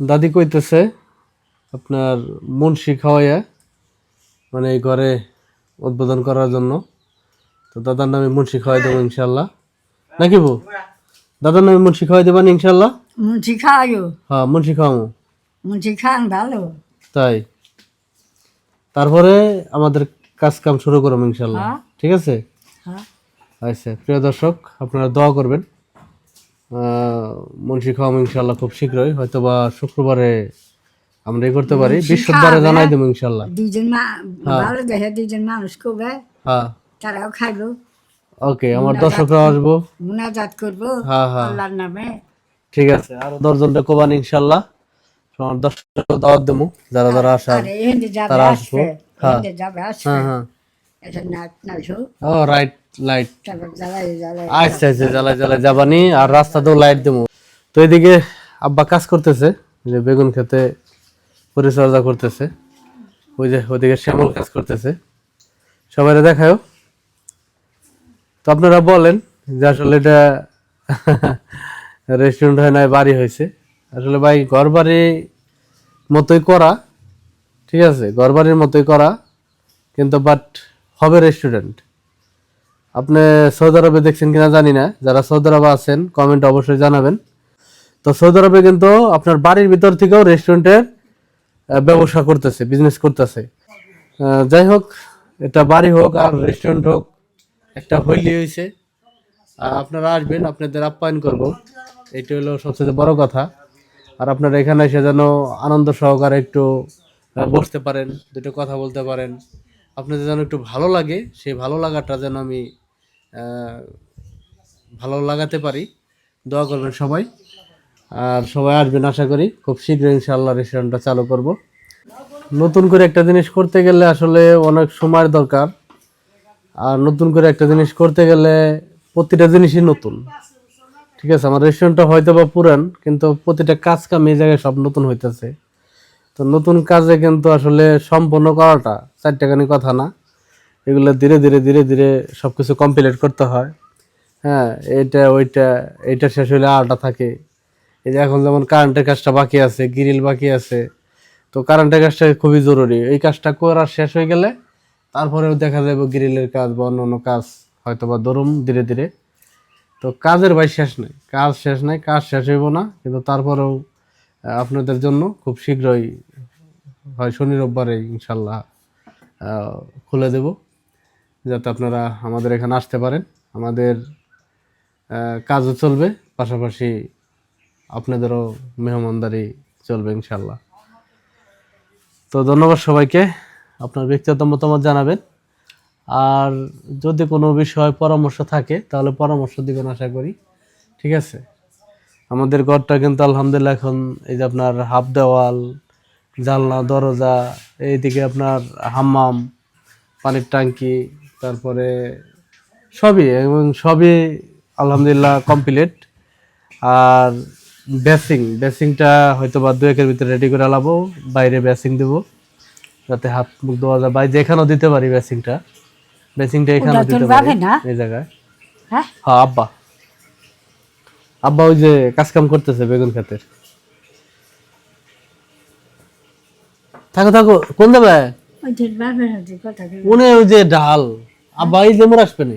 দাদি কইতেছে আপনার মুন্সি খাওয়াইয়া মানে এই ঘরে উদ্বোধন করার জন্য। তো দাদার নামে মুন্সি খাওয়াই দেবো ইনশাল্লাহ নাকি বউ? দাদার নামে মুন্সি খাওয়াই দেবেন ইনশাল্লাহ মুন্সি খাওয়াইও হ্যাঁ মুন্সি খাওয়াবো মুন্সি খান ভালো। তাই। তারপরে আমাদের কাজ কাম শুরু করব ইনশাল্লাহ হ্যাঁ। ঠিক আছে? হ্যাঁ। আচ্ছা প্রিয় দর্শক আপনারা দোয়া করবেন। মুন্সি খাওয়াম ইনশাল্লাহ খুব শীঘ্রই। হয়তো বা শুক্রবারে আমরা এই করতে পারি। বৃহস্পতিবারে জানাই দেবো ইনশাল্লাহ দুইজন ভালো দেখে দুইজন মানুষ করবে। হ্যাঁ। তারাও খাইলো ওকে আমার দর্শকরা আসব। মুনাজাত করব। হ্যাঁ হ্যাঁ। আল্লাহর নামে। ঠিক আছে আরও দশজনটা কোবান ইনশাল্লাহ আমার দর্শক দাওয়াত দেবো। যারা যারা আসার তারা আসব। হ্যাঁ। যাবে আসবে। হ্যাঁ হ্যাঁ। ও রাইট। লাইট জ্বালাই জ্বালাই। আচ্ছা আচ্ছা জ্বালায় জ্বালায় যাবানি আর রাস্তাতেও লাইট দেবো। তো এদিকে আব্বা কাজ করতেছে যে বেগুন খেতে পরিচর্যা করতেছে। ওই যে ওদিকে শ্যামল কাজ করতেছে। সবাই দেখাও তো আপনারা বলেন যে আসলে এটা রেস্টুরেন্ট হয় নাই বাড়ি হয়েছে। আসলে ভাই ঘর বাড়ি মতোই করা ঠিক আছে? ঘর বাড়ির মতোই করা কিন্তু বাট হবে রেস্টুরেন্ট আপনি সৌদি আরবে দেখছেন কিনা জানি না। যারা সৌদি আরবে আছেন কমেন্ট অবশ্যই জানাবেন। তো সৌদি আরবে কিন্তু আপনার বাড়ির ভিতর থেকেও রেস্টুরেন্টের ব্যবসা করতেছে বিজনেস করতেছে। যাই হোক, এটা বাড়ি হোক আর রেস্টুরেন্ট হোক, একটা হইলি হয়েছে আপনারা আসবেন, আপনাদের আপ্যায়ন করব। এটা হলো সবচেয়ে বড় কথা। আর আপনারা এখানে এসে যেন আনন্দ সহকারে একটু বসতে পারেন, দুটো কথা বলতে পারেন। আপনাদের যেন একটু ভালো লাগে, সেই ভালো লাগাটা যেন আমি ভালো লাগাতে পারি। দোয়া করবেন সবাই। আর সবাই আসবেন, আশা করি খুব শীঘ্রই ইনশাআল্লাহ রেস্টুরেন্টটা চালু করব। নতুন করে একটা জিনিস করতে গেলে আসলে অনেক সময়ের দরকার। আর নতুন করে একটা জিনিস করতে গেলে প্রতিটা জিনিসই নতুন। ঠিক আছে, আমার রেস্টুরেন্টটা হয়তো বা পুরান, কিন্তু প্রতিটা কাজ কাম এই জায়গায় সব নতুন হইতেছে। তো নতুন কাজে কিন্তু আসলে সম্পন্ন করাটা চারটাখানি কথা না। এগুলো ধীরে ধীরে ধীরে ধীরে সব কিছু কমপ্লিট করতে হয়। হ্যাঁ এটা, ওইটা এইটা শেষ হলে আরটা থাকে। এই যে এখন যেমন কারেন্টের কাজটা বাকি আছে গ্রিল বাকি আছে, তো কারেন্টের কাজটা খুবই জরুরি। এই কাজটা করা শেষ হয়ে গেলে তারপরেও দেখা যাবে গ্রিলের কাজ বা অন্য অন্য কাজ হয়তো বা ধরুম ধীরে ধীরে। তো কাজের ভাই শেষ নাই, কাজ শেষ নাই, কাজ শেষ হইব না, কিন্তু তারপরেও আপনাদের জন্য খুব শীঘ্রই, হয় শনি রোববারে ইনশাল্লাহ খুলে দেব। যাতে আপনারা আমাদের এখানে আসতে পারেন। আমাদের কাজও চলবে, পাশাপাশি আপনাদেরও মেহমানদারি চলবে ইনশাল্লাহ তো ধন্যবাদ সবাইকে, আপনার ব্যক্তিগত মতামত জানাবেন। আর যদি কোনো বিষয় পরামর্শ থাকে, তাহলে পরামর্শ দিবেন আশা করি। ঠিক আছে? আমাদের ঘরটা কিন্তু আলহামদুলিল্লাহ এখন এই যে আপনার হাফ দেওয়াল, জানলা, দরজা, এইদিকে আপনার হাম্মাম, পানির ট্যাঙ্কি তারপরে সবই এবং সবই আলহামদুলিল্লাহ কমপ্লিট আর বেসিং বেসিংটা হয়তো বা দু একের ভিতরে রেডি করে আলাবো বাইরে বেসিং দেবো যাতে হাত মুখ ধোয়া যায়। বাইরে এখানেও দিতে পারি বেসিংটা বেসিংটা এখানেও দিতে পারি এই জায়গায়। হ্যাঁ? হ্যাঁ আব্বা। আব্বা ওই যে কাজ কাম করতেছে বেগুন ক্ষেতের। থাকো থাকো কোন উনি ওই যে ডাল। আব্বা এই যে মোর আসবে না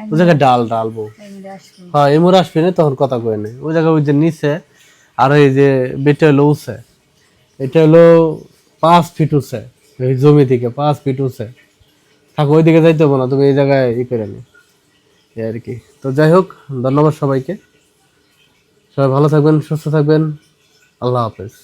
ওই জায়গায় ডাল ডাল বউ এমনি আসব। হ্যাঁ এই মোর আসবে না তখন কথা কয়ে নেই। ওই জায়গায় ওই যে নিচে আর এই যে বেটা হলো উঠছে এটা হলো পাঁচ ফিট উঠছে এই জমি থেকে পাঁচ ফিট উঠছে থাকো ওই দিকে যাইতে হবে না তুমি এই জায়গায় ই করে নি। এই আর কি। তো যাই হোক ধন্যবাদ সবাইকে। সবাই ভালো থাকবেন সুস্থ থাকবেন। আল্লাহ হাফেজ।